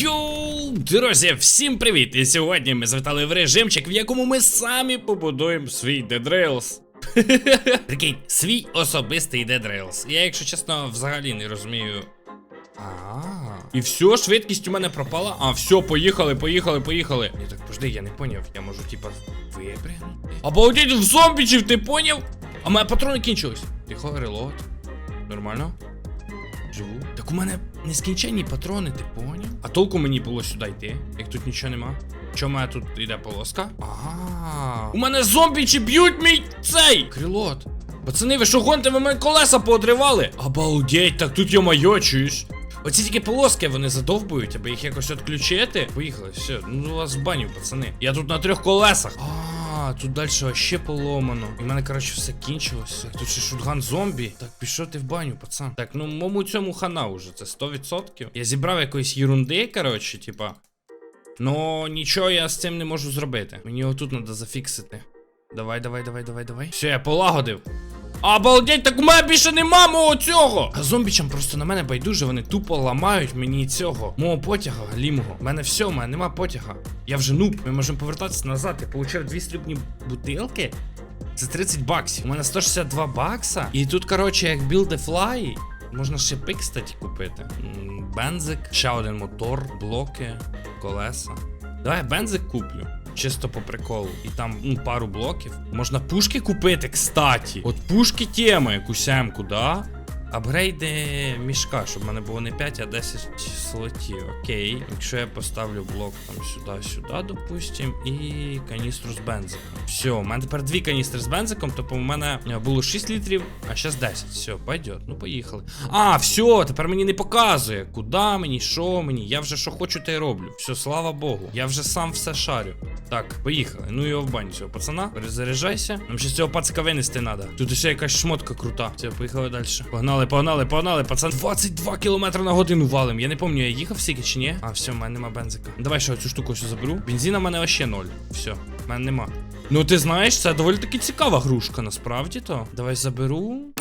Йоу, друзі, всім привіт! І сьогодні ми завітали в режимчик, в якому ми самі побудуємо свій Dead Rails. Прикинь, свій особистий Dead. Я, якщо чесно, взагалі не розумію. А. І все, швидкість у мене пропала. А, все, поїхали, поїхали, поїхали. Ні, так подожди, я не поняв. Я можу, типа, випрягнути. Обалдеть, в зомбічів, ти поняв? А моя патрони кінчились. Тихо, релот. Нормально? Живу. Так у мене нескінченні патрони, ти поняв? А толку мені було сюди йти, як тут нічого нема. Чому мене тут йде полоска? Ага. У мене зомбі чи б'ють мій цей! Крилот. Пацани, ви що гоните, ви мої колеса поодривали? Обалдеть, так тут йо чуєш? Оці тільки полоски вони задовбують, аби їх якось відключити. Поїхали, все, ну вас в баню, пацани. Я тут на трьох колесах. А, тут далі ще поломано. І в мене, коротше, все кінчилося. Тут ще шутган зомбі. Так, пішов ти в баню, пацан. Так, ну мому цьому хана уже, це 100%. Я зібрав якоїсь єрунди, коротше, типа. Ну, нічого я з цим не можу зробити. Мені його тут треба зафіксити. Давай, давай, давай, давай, давай. Все, я полагодив. Обалдеть, так у мене більше нема мого цього. А зомбічам просто на мене байдуже, вони тупо ламають мені цього. Мого потяга галімого. У мене все, у мене нема потяга. Я вже нуб. Ми можемо повертатися назад. Я получив дві срібні бутилки. Це 30 баксів. У мене 162 бакса. І тут, коротше, як build the fly, можна шипи, кстати, купити. Бензик, ще один мотор, блоки, колеса. Давай я бензик куплю. Чисто по приколу. І там ну, пару блоків. Можна пушки купити, кстати. От пушки тема, якусь емку, да? Апгрейди мішка, щоб в мене було не 5, а 10 слотів. Окей. Якщо я поставлю блок там сюди-сюди, допустим, і каністру з бензиком. Все, у мене тепер дві каністри з бензиком, тобто у мене е, було 6 літрів, а зараз 10. Все, пойдет. Ну поїхали. А, все, тепер мені не показує, куди мені, що мені. Я вже що хочу, те й роблю. Все, слава Богу. Я вже сам все шарю. Так, поїхали. Ну його в баню цього пацана. Перезаряджайся. Нам ще цього пацика винести треба. Тут ще якась шмотка крута. Все, поїхали далі. Погнали, погнали, погнали, пацан. 22 км на годину валим. Я не пам'ятаю, я їхав стільки чи ні? А, все, в мене нема бензика. Давай ще цю штуку заберу. Бензина в мене вообще ноль. Все, в мене нема. Ну ти знаєш, це доволі таки цікава грушка, насправді то. Давай заберу.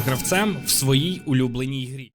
гравцем в своїй улюбленій грі.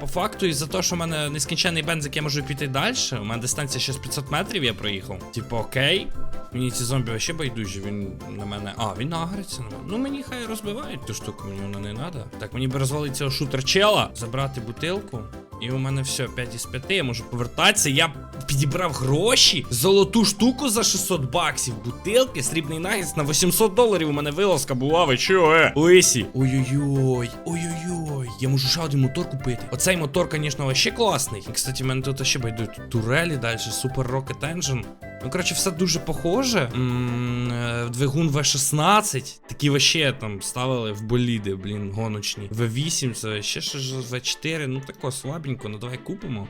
По факту, із-за того, що в мене нескінченний бензик, я можу піти далі. У мене дистанція ще з 500 метрів я проїхав. Типу, окей. Мені ці зомбі вообще байдужі, він на мене. А, він нагриться на мене. Ну мені хай розбивають ту штуку, мені вона не треба. Так, мені би розвалити цього шутер чела, забрати бутилку. І у мене все, 5 із 5, я можу повертатися. Я підібрав гроші, золоту штуку за 600 баксів, бутилки, срібний нагіс на 800 доларів. У мене вилазка була, ви чого, е? Лисі. Ой-ой-ой, ой-ой-ой. Я можу ще один мотор купити. Оцей мотор, звісно, вообще класний. І, кстати, в мене тут ще байдуть турелі далі, Super Rocket Engine. Ну, коротше, все дуже похоже. Е, Двигун V16. Такі вообще там ставили в боліди, блін, гоночні. V8, це ще ж V4, ну тако слабенько, ну давай купимо.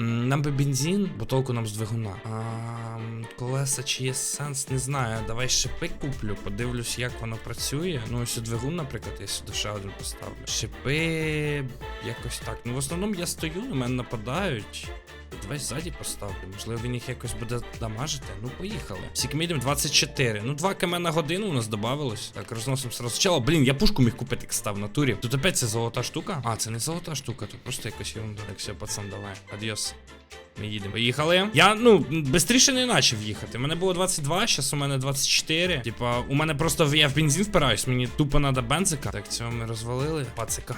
Нам би бензин, бо нам з двигуна. А, колеса чи є сенс, не знаю. Давай шипи куплю, подивлюсь, як воно працює. Ну, ось двигун, наприклад, я сюди ще один поставлю. Шипи якось так. Ну, в основному я стою, на мене нападають. Давай ззаді поставлю. Можливо, він їх якось буде дамажити. Ну, поїхали. Сікмідем 24. Ну, 2 км на годину у нас додавалось. Так, розносимо сразу. Спочатку, блін, я пушку міг купити, як став в натурі. Тут опять це золота штука. А, це не золота штука, тут просто якась ерунда. Так, все, пацан, давай. Адіос. Ми їдемо. Поїхали. Я, ну, швидше не почав їхати. У мене було 22, зараз у мене 24. Типа, у мене просто я в бензин впираюсь, мені тупо треба бензика. Так, цього ми розвалили. Пацика.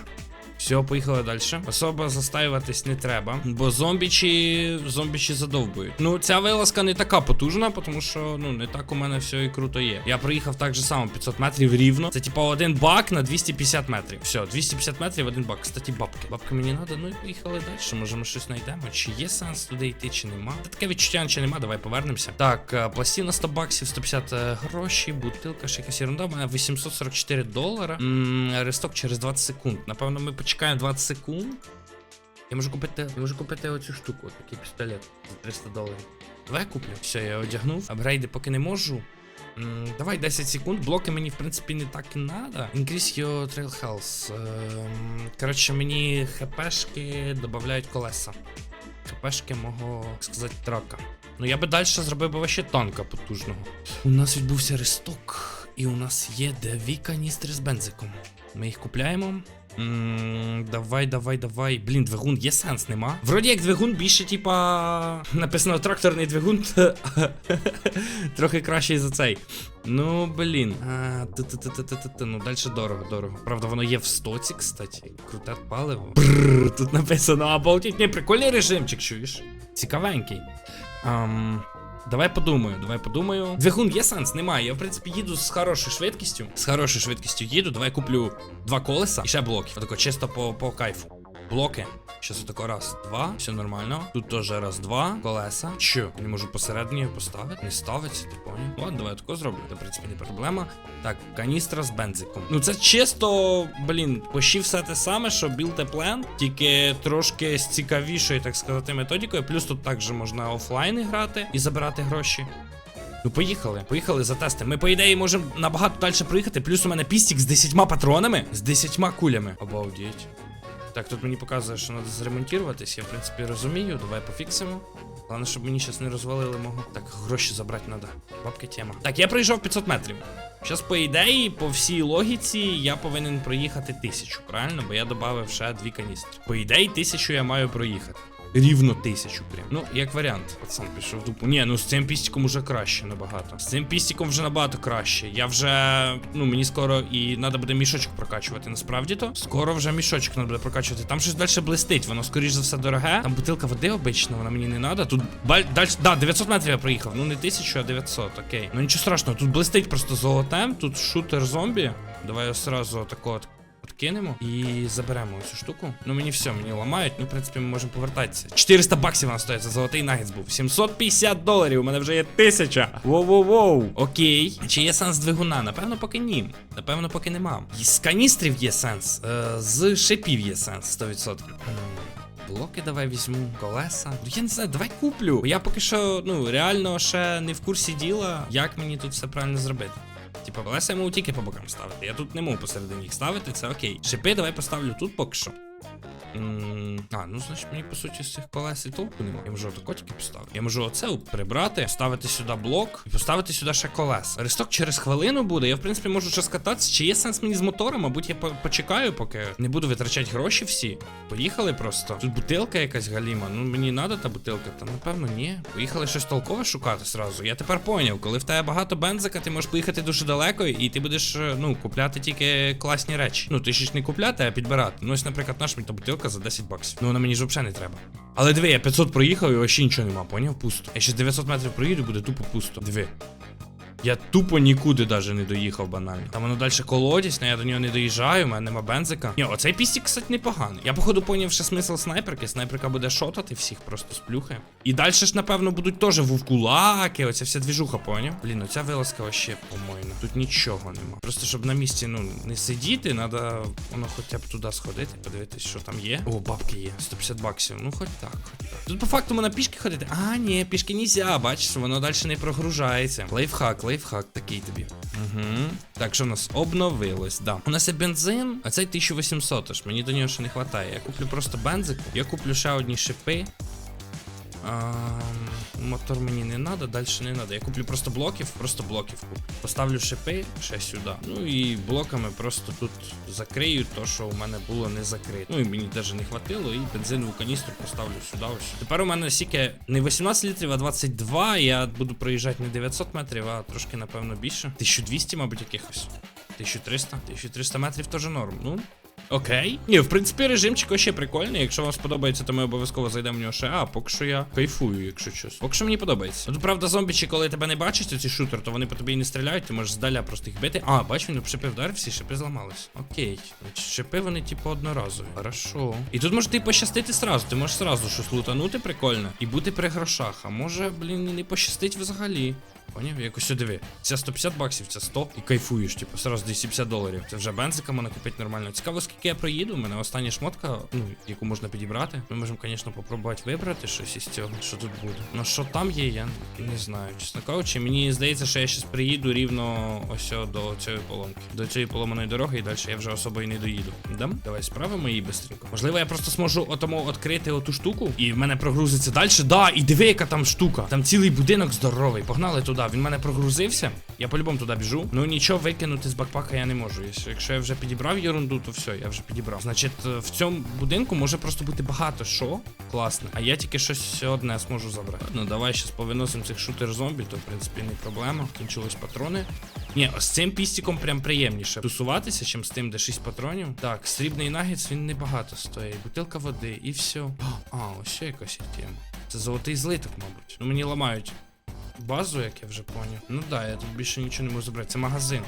Все, поїхали далі. Особо застаюватись не треба, бо зомбічі, зомбічі задовбують. Ну, ця вилазка не така потужна, тому що ну не так у мене все і круто є. Я проїхав так же само 500 метрів рівно. Це типа один бак на 250 метрів. Все, 250 метрів, один бак. Кстати, бабки. Бабки мені треба, ну і поїхали далі. Може ми щось знайдемо. Чи є сенс туди йти, чи нема? Та таке відчуття, чи нема, давай повернемося. Так, е, пластина 100 баксів, 150 е, гроші, бутилка, ще якась ерунда. У мене 844 долара. Ресток через 20 секунд. Напевно, ми почекаємо 20 секунд. Я можу купити, я можу купити оцю штуку, такий пістолет за 300 доларів. Давай я куплю. Все, я одягнув. Апгрейди поки не можу. М, Давай 10 секунд. Блоки мені, в принципі, не так і надо. Increase your trail health. Ем, Коротше, мені хпшки додають колеса. ХПшки мого, так сказати, трака. Ну я би далі зробив би вообще танка потужного. У нас відбувся ресток, і у нас є дві каністри з бензиком. Ми їх купляємо. М давай, давай, давай. Блін, двигун є сенс, нема. Вроді як двигун більше, типа. Написано тракторний двигун. Трохи кращий за цей. Ну, блін. Ну, далі дорого, дорого. Правда, воно є в стоці, кстати. Круте паливо. Тут написано, обалдіть. Не, прикольний режимчик, чуєш? Цікавенький. Давай подумаю, давай подумаю. Двигун є сенс, немає. Я, в принципі, їду з хорошою швидкістю. З хорошою швидкістю їду. Давай куплю два колеса і ще блоки. Отако, чисто по, по кайфу. Блоки. Щас отако раз, два, все нормально. Тут теж раз, два, колеса. Що? Не можу посередині поставити. Не ставиться, ти поняв? Ладно, давай я тако зроблю. Це, в принципі, не проблема. Так, каністра з бензиком. Ну це чисто, блін, почти все те саме, що Build a тільки трошки з цікавішою, так сказати, методикою. Плюс тут також можна офлайн грати і забирати гроші. Ну, поїхали, поїхали за тести. Ми, по ідеї, можемо набагато далі проїхати. Плюс у мене пістік з 10 патронами, з 10 кулями. Обалдеть. Так, тут мені показує, що треба зремонтуватись. Я, в принципі, розумію. Давай пофіксимо. Головне, щоб мені зараз не розвалили мого. Так, гроші забрати треба. Бабки тема. Так, я проїжджав 500 метрів. Зараз, по ідеї, по всій логіці, я повинен проїхати тисячу, правильно? Бо я додав ще дві каністри. По ідеї, тисячу я маю проїхати. Рівно тисячу прям. Ну, як варіант. Пацан пішов в дупу. Ні, ну з цим пістиком вже краще набагато. З цим пістиком вже набагато краще. Я вже. Ну, мені скоро і треба буде мішочок прокачувати. Насправді то. Скоро вже мішочок треба буде прокачувати. Там щось далі блистить. Воно, скоріш за все, дороге. Там бутилка води обична, вона мені не треба. Тут баль... далі. Да, 900 метрів я проїхав. Ну не 1000, а 900, окей. Ну нічого страшного, тут блистить просто золотем, тут шутер зомбі. Давай я сразу тако от Откинемо і заберемо цю штуку. Ну мені все, мені ламають. Ну, в принципі, ми можемо повертатися. 400 баксів вона стоїть, це золотий нагетс був. 750 доларів. У мене вже є 1000. Воу-воу-воу. Окей. Чи є сенс двигуна? Напевно, поки ні. Напевно, поки нема. І З каністрів є сенс. Е, з шипів є сенс 100%. Блоки давай візьму, колеса. Ну, Я не знаю, давай куплю. Я поки що, ну, реально ще не в курсі діла, як мені тут все правильно зробити. Типа, колеса я можу тільки по бокам ставити. Я тут не можу посередині їх ставити, це окей. Шипи давай поставлю тут поки що. М, А, ну значить мені по суті з цих колес і толку немає. Я можу отако тільки поставити. Я можу оце прибрати, ставити сюди блок і поставити сюди ще колес. Ресток через хвилину буде. Я в принципі можу ще скататися. Чи є сенс мені з мотором? Мабуть, я по- почекаю, поки не буду витрачати гроші всі. Поїхали просто. Тут бутилка якась галіма. Ну мені треба та бутилка, та напевно ні. Поїхали щось толкове шукати зразу. Я тепер поняв, коли в тебе багато бензика, ти можеш поїхати дуже далеко, і ти будеш е, ну купляти тільки класні речі. Ну ти ж не купляти, а підбирати. Ну ось, наприклад, наш мені та бутилка за 10 баксів. Ну вона мені ж взагалі не треба. Але диви, я 500 проїхав і вообще нічого нема, поняв? Пусто. Я ще 900 метрів проїду, буде тупо пусто. Диви. Я тупо нікуди даже не доїхав банально. Там воно далі колодязь, але я до нього не доїжджаю, у мене нема бензика. Ні, оцей пістік, кстати, непоганий. Я, походу, поняв ще смисл снайперки. Снайперка буде шотати всіх, просто сплюхає. І далі ж, напевно, будуть теж вовкулаки, оця вся двіжуха, поняв? Блін, оця вилазка вообще, по-моєму. Тут нічого нема. Просто щоб на місці, ну, не сидіти, треба воно хоча б туди сходити, подивитись, що там є. О, бабки є. 150 баксів. Ну, хоч так. Тут по факту можна пішки ходити. А, ні, пішки нельзя, бачиш, воно далі не прогружається. Лайфхак, лайфхак такий тобі. Угу. Так, що в нас обновилось, да. У нас є бензин, а цей 1800, ж. мені до нього ще не вистачає. Я куплю просто бензик, я куплю ще одні шипи. А, мотор мені не треба, далі не треба. Я куплю просто блоків, просто блоків. Поставлю шипи ще сюди. Ну і блоками просто тут закрию то, що у мене було не закрито. Ну і мені навіть не хватило, і бензинову каністру поставлю сюди. Ось. Тепер у мене стільки не 18 літрів, а 22. Я буду проїжджати не 900 метрів, а трошки, напевно, більше. 1200, мабуть, якихось. 1300. 1300 метрів теж норм. Ну, Окей. Ні, в принципі, режимчик ще прикольний. Якщо вам сподобається, то ми обов'язково зайдемо в нього ще. А, поки що я кайфую, якщо чесно. Поки що мені подобається. Тут, правда, зомбічі, коли тебе не бачать, оці шутер, то вони по тобі і не стріляють, ти можеш здаля просто їх бити. А, бач, він шипи вдарив, всі шипи зламались. Окей. Шипи вони, типу, одноразові. Хорошо. І тут може ти пощастити сразу. Ти можеш сразу щось лутанути прикольно і бути при грошах. А може, блін, не пощастить взагалі. Поняв? Якось диви. Ця 150 баксів, ця 100 і кайфуєш, типу, сразу 250 доларів. Це вже бензика можна купити нормально. Цікаво, скільки я проїду. У мене остання шмотка, ну, яку можна підібрати. Ми можемо, звісно, попробувати вибрати щось із цього, що тут буде. Ну що там є, я не знаю. Чесно кажучи, мені здається, що я щас приїду рівно ось до цієї поломки. До цієї поломаної дороги і далі я вже особо і не доїду. Дам? Давай справимо її бистренько. Можливо, я просто зможу отому відкрити оту штуку, і в мене прогрузиться далі. Да, і диви, яка там штука. Там цілий будинок здоровий. Погнали туди. Він мене прогрузився. Я по-любому туди біжу. Ну нічого викинути з бакпака я не можу. Якщо- я вже підібрав ерунду, то все, я вже підібрав. Значить, е, в цьому будинку може просто бути багато що. Класно. А я тільки щось одне зможу забрати. Ну давай щас повиносимо цих шутер зомбі, то в принципі не проблема. Кінчились патрони. Ні, з цим пістиком прям приємніше тусуватися, чим з тим, де 6 патронів. Так, срібний нагіц він небагато стоїть. Бутилка води і все. А, ось ще якась тема. Це золотий злиток, мабуть. Ну мені ламають базу, як я вже поняв. Ну да, я тут більше нічого не можу забрати. Це магазин.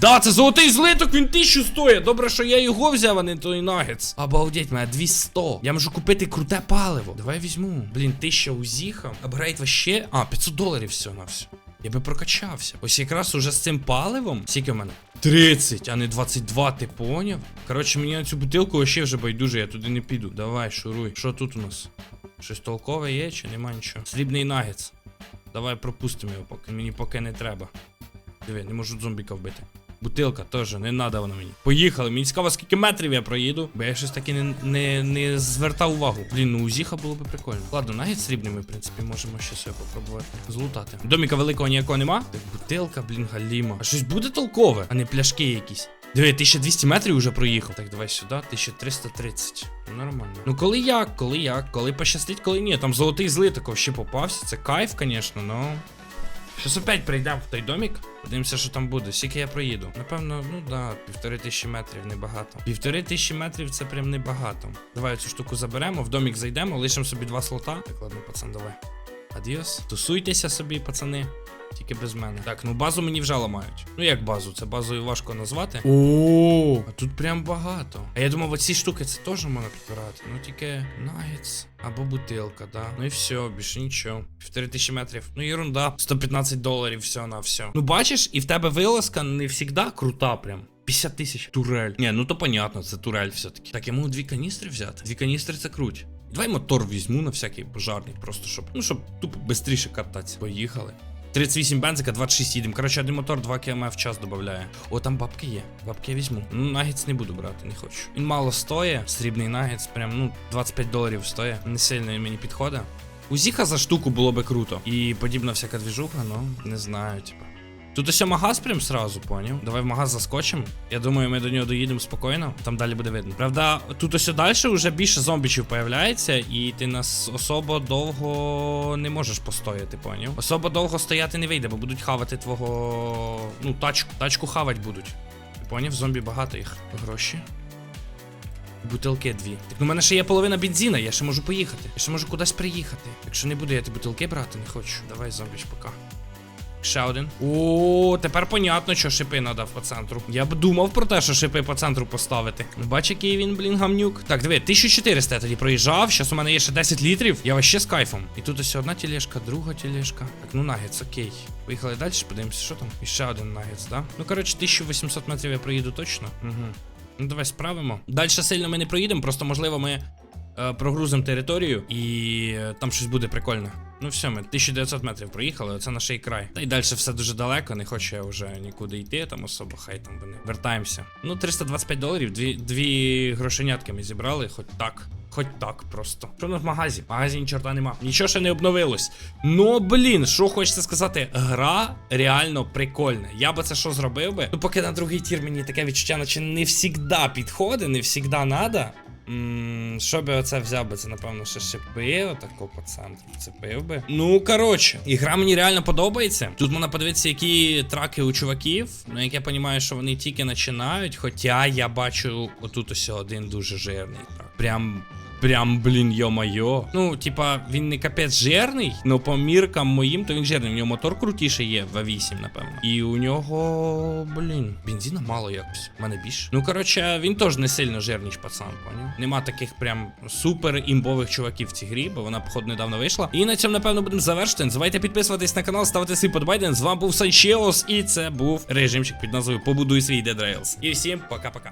Да, це золотий злиток, він тисячу стоїть. Добре, що я його взяв, а не той нагетс. Обалдеть, мене 200. Я можу купити круте паливо. Давай візьму. Блін, 1000 узіха. Апгрейд вообще. А, 500 доларів все на все. Я би прокачався. Ось якраз уже з цим паливом. Скільки в мене? 30, а не 22, ти поняв? Коротше, мені на цю бутилку вообще вже байдуже, я туди не піду. Давай, шуруй. Що тут у нас? Щось толкове є чи нема нічого? Срібний нагетс. Давай пропустимо його поки. Мені поки не треба. Диви, не можу зомбіка вбити. Бутилка теж, не надо вона мені. Поїхали. Мені цікаво, скільки метрів я проїду, бо я щось таки не, не, не звертав увагу. Блін, ну у Зіха було би прикольно. Ладно, навіть срібний ми, в принципі, можемо ще себе попробувати злутати. Доміка великого ніякого нема. Так, бутилка, блін, галіма. А щось буде толкове, а не пляшки якісь. Диви, 1200 метрів вже проїхав. Так, давай сюди, 1330. Ну, Нормально. Ну коли як, коли як, коли пощастить, коли ні. Там золотий злиток ще попався. Це кайф, звісно, но. Щас опять прийдемо в той домік. Подивимося, що там буде. Скільки я проїду. Напевно, ну да, півтори тисячі метрів небагато. Півтори тисячі метрів це прям небагато. Давай цю штуку заберемо, в домік зайдемо, лишимо собі два слота. Так, ладно, пацан, давай. Адіос. Тусуйтеся собі, пацани. Тільки без мене. Так, ну базу мені вже ламають. Ну як базу? Це базою важко назвати. О, а тут прям багато. А я думав, оці штуки це теж можна підбирати. Ну тільки нагетс або бутилка, да. Ну і все, більше нічого. Півтори тисячі метрів. Ну ерунда. 115 доларів, все на все. Ну бачиш, і в тебе вилазка не завжди крута прям. 50 тисяч. Турель. Ні, ну то понятно, це турель все-таки. Так, я можу дві каністри взяти. Дві каністри це круть. Давай мотор візьму на всякий пожарний, просто щоб. Ну, щоб тупо швидше кататися. Поїхали. 38 бензика, 26 їдемо. Коротше, один мотор 2 км в час додає. О, там бабки є. Бабки я візьму. Ну, нагіц не буду брати, не хочу. Він мало стоїть. Срібний нагіц, прям, ну, 25 доларів стоїть. Не сильно він мені підходить. Зіха за штуку було би круто. І подібна всяка двіжуха, ну, не знаю, типа. Тут ось магаз прям сразу, поняв? Давай в магаз заскочимо. Я думаю, ми до нього доїдемо спокійно, там далі буде видно. Правда, тут ось далі вже більше зомбічів появляється, і ти нас особо довго не можеш постояти, поняв? Особо довго стояти не вийде, бо будуть хавати твого. Ну, тачку. Тачку хавать будуть. Ти поняв? Зомбі багато їх. Гроші. Бутилки дві. Так ну в мене ще є половина бензина, я ще можу поїхати. Я ще можу кудись приїхати. Якщо не буду я ті бутилки брати, не хочу. Давай, зомбіч, пока. Ще один. О, тепер понятно, що шипи надав по центру. Я б думав про те, що шипи по центру поставити. Ну, Бач, який він, блін, гамнюк. Так, диви, 1400 я тоді проїжджав. Зараз у мене є ще 10 літрів. Я вообще з кайфом. І тут ось одна тележка, друга тележка. Так, ну нагетс, окей. Поїхали далі, подивимося, що там. І ще один нагетс, да? Ну, коротше, 1800 метрів я проїду точно. Угу. Ну, давай справимо. Далі сильно ми не проїдемо, просто можливо ми е, прогрузимо територію і е, там щось буде прикольне. Ну все, ми 1900 метрів проїхали, оце наш і край. Та й далі все дуже далеко, не хочу я вже нікуди йти, там особо, хай там вони. Вертаємося. Ну, 325 доларів, дві, дві грошенятки ми зібрали, хоч так. Хоч так просто. Що у нас в магазі? В магазі чорта нема. Нічого ще не обновилось. Ну блін, що хочеться сказати, гра реально прикольна. Я би це що зробив би? Ну, поки на другий тір мені таке відчуття, наче не завжди підходить, не завжди надо. Що би оце взяв би? Це, напевно, ще шипи, отако по центру вцепив би. Ну, коротше, ігра мені реально подобається. Тут можна подивитися, які траки у чуваків. Ну, як я розумію, що вони тільки починають. Хоча я бачу отут ось один дуже жирний. Прям. Прям, блін, йо-майо. Ну, типа, він не капець жирний, але по міркам моїм, то він жирний. У нього мотор крутіший є, V8, напевно. І у нього, блін, бензина мало якось. У мене більше. Ну, коротше, він теж не сильно жирний пацан, поняв? Нема таких прям супер імбових чуваків в цій грі, бо вона, походу, недавно вийшла. І на цьому, напевно, будемо завершити. Не підписуватись на канал, ставити свій подбайден. З вами був Санчеос, і це був режимчик під назвою Побудуй свій Dead Rails. І всім пока-пока.